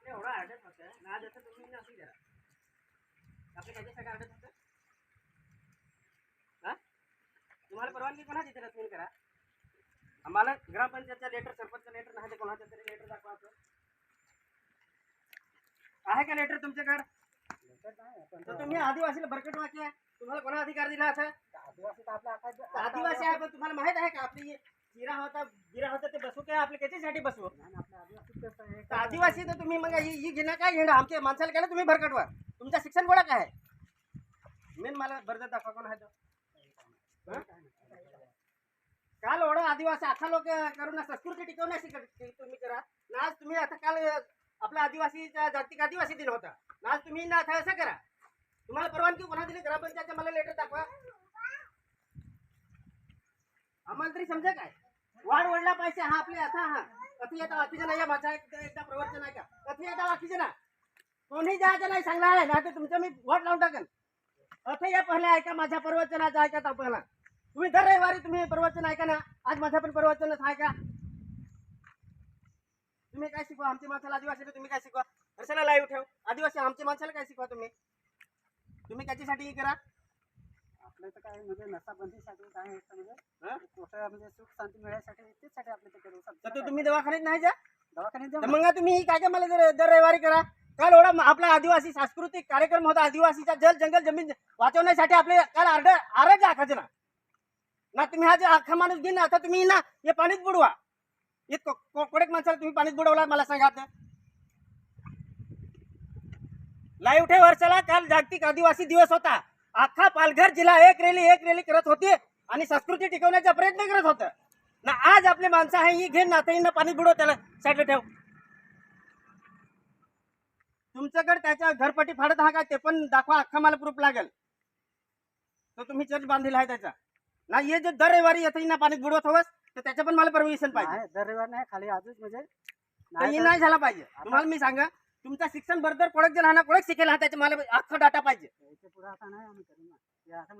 आपले एवढं अडत होतं ना जसं तुम्ही नसू द्या आपले त्याच्यासाठी अडत होतं हा तुम्हाला परवानगी कोणाची त्याला फ़ोन करा आम्हाला ग्रामपंचायतचं लेटर सरपंचचं लेटर नाही ते कोणाचं तरी लेटर दाखवायचं आहे का लेटर तुमच्याकडे तर तुम्ही आदिवासीला बरकट वाक्य तुम्हाला कोणा अधिकार दिला असं आदिवासी आपल्या आता आदिवासी आहे पण तुम्हाला माहित आहे का आपली जिरा होता गिरा होता ते बसू काय आपल्या कशासाठी बसू? आदिवासी तर आदिवासी तर तुम्ही मग ही ही घेणं काय घेणं आमच्या माणसाला केलं तुम्ही भरकटवा तुमचं शिक्षण गोळा काय? मेन मला बरं दाखवा कोण आहे तो? काल एवढं आदिवासी अख्खा लोक करून ना संस्कृती टिकवण्याची क- तुम्ही करा. ना आज तुम्ही आता काल आपला आदिवासीचा जागतिक आदिवासी दिन होता. ना आज तुम्ही ना आता असं करा. तुम्हाला परवानगी कोणा दिली? ग्रामपंचायतच्या मला लेटर दाखवा. आम्हाला तरी समजा काय? वाढ वडला पाहिजे हा आपले आता हा. कथी येता बाकीचे नाही माझा एक- एकदा प्रवचन आहे का कथी येता बाकीचे ना कोणी जायचं नाही सांगला आहे ना तर तुमचं मी वाट लावून टाकेन. अथे या पहिले ऐका माझ्या प्रवचनाचं ऐका आपल्याला. तुम्ही दर रविवारी तुम्ही प्रवचन ऐका ना. आज माझं पण प्रवचनच आहे का? तुम्ही काय शिकवा? आमच्या माणसाला आदिवासीला तुम्ही काय शिकवा? कशाला लाईव्ह ठेव. आदिवासी आमच्या माणसाला काय शिकवा तुम्ही? तुम्ही त्याच्यासाठी करा. आपलं तर काय म्हणजे नसाबंदीसाठी काय म्हणजे म्हणजे सुख शांती आपलं ते करू तर शकतो तो तुम्ही दवाखान्यात नाही जा? दवाखान्यात तर जाऊ मग तुम्ही ही काय काय मला दर दर रविवारी करा. काल एवढा म- आपला आदिवासी सांस्कृतिक कार्यक्रम होता. आदिवासीचा जल जंगल जमीन वाचवण्यासाठी आपले काल आरड आरडला आखायचं ना. ना तुम्ही हा जे अख्खा माणूस घेईन आता तुम्ही ना हे पाणीच बुडवा. हे को- को- कोडेक माणसाला तुम्ही पाणीच बुडवला मला सांगा आता. लाईव्ह ठे वर्षाला. काल जागतिक आदिवासी दिवस होता. अख्खा पालघर जिल्हा एक रेली एक रेली करत होते. आणि संस्कृती टिकवण्याचा प्रयत्न करत होतं. ना आज आपले माणसं आहे ही घेऊन ना ना पाणी बुडव त्याला. साईडला ठेव. तुमच्याकडे त्याच्या घरपट्टी फाडत हा का? ते पण दाखवा अख्खा मला प्रूफ लागेल. तर तुम्ही चर्च बांधलेला आहे त्याचा. ना हे जे दर रविवारी येतं ना पाणी बुडवत हवस तर त्याचं पण मला परमिशन पाहिजे. दर रविवार नाही खाली आजच म्हणजे तर हे नाही झाला पाहिजे. तुम्हाला मी सांगा तुमचं शिक्षण बरोबर कोडक जे ना कोडक शिकेल हा त्याचा मला अख्खा डाटा पाहिजे. पुढे आता नाही आम्ही करू ना.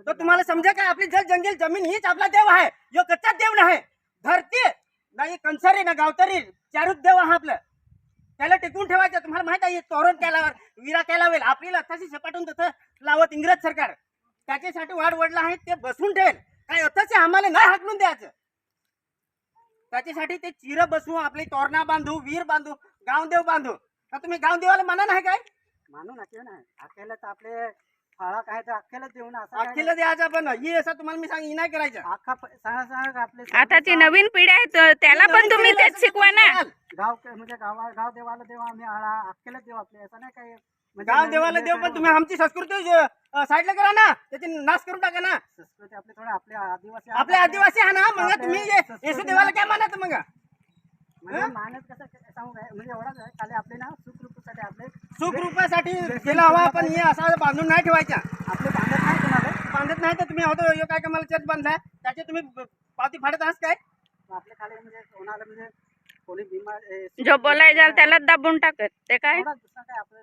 तर तुम्हाला समजा काय आपली जल जंगल जमीन हीच आपला देव आहे. जो कच्चा देव नाही. धरती नाही कंसारी ना गावतरी चारूच देव हा आपलं. त्याला टिकून ठेवायचं. तुम्हाला माहीत आहे तोरण केल्यावर विरा केला होईल आपल्याला तशी सपाटून तसं लावत इंग्रज सरकार. त्याच्यासाठी वाढ वडला आहे ते बसून ठेवेल. काय अथच आम्हाला नाही हाकलून द्यायचं. त्याच्यासाठी ते चिर बसवू आपली तोरणा बांधू वीर बांधू गावदेव बांधू. तुम्ही गावदेवाला म्हणा नाही काय? मानू ना नाही. तर आपले फाळा काय तर असं काय अखिल द्यायचा पण ही असं तुम्हाला मी सांग ही नाही करायचं. नाही. अख्खा प- सांगा सांगा आपले आता ती सर्व नवीन पिढी आहे तर त्याला पण तुम्ही तेच शिकवा ना. गाव म्हणजे गावा गाव देवाला देव आम्ही आळा अख्खेलाच देव आपले असं नाही काय म्हणजे गाव नवीन देवाला जे देव काय पण तुम्ही आमची संस्कृती साईडला करा ना. त्याची नाश करून टाका ना. संस्कृती आपले थोडे आपले आदिवासी आपले आदिवासी आहे ना मग तुम्ही ये- येशू देवाला काय मानत मग? म्हणजे मानत कसं काय सांगू काय? म्हणजे एवढाच आहे खाली आपले ना सुखरूपासाठी केला हवा पण हे असा बांधून नाही ठेवायचा आपले बांधत नाही बांधत नाही तर तुम्ही होतो काय का मला चर्च बांधलाय? त्याचे तुम्ही पावती फाडत आहात काय? आपले खाली म्हणजे कोणाला म्हणजे कोणी जो बोलायला जाल त्यालाच दाबून टाकत. ते काय?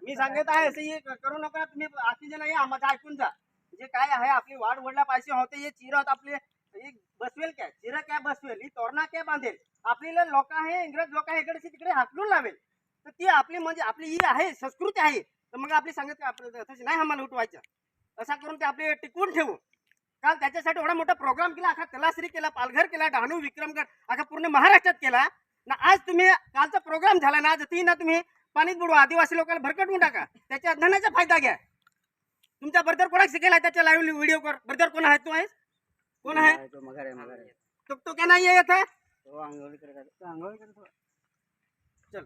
मी सांगत आहे असं हे करू नका तुम्ही बाकीचे नाही आम्हाला ऐकून जा. जे काय आहे आपली वाढ वडला पाहिजे होते हे चिरत आपले. हे बसवेल काय? चिर काय बसवेल? ही तोरणा काय बांधेल? आपल्याला लोक आहे इंग्रज लोक आहे इकडे तिकडे हाकलून लावेल. तर ती आपली म्हणजे आपली ही आहे संस्कृती आहे. तर मग आपली सांगत आपलं तशी नाही आम्हाला उठवायचं. असा करून ते आपले टिकवून ठेवू. काल त्याच्यासाठी एवढा मोठा प्रोग्राम केला अख्खा तलाश्री केला पालघर केला डहाणू विक्रमगड अख्खा पूर्ण महाराष्ट्रात केला. ना आज तुम्ही कालचा प्रोग्राम झाला ना आज ती ना तुम्ही पाणीत बुडवा आदिवासी लोकांना भरकटवून टाका. त्याच्या धनाचा फायदा घ्या. तुमच्या बरोबर कोणाक शिकेला त्याच्या लाईव्ह व्हिडिओ कर बरोबर कोण आहे तू आहेस कोण आहे? तो तो क्या नाही येत? आहे तो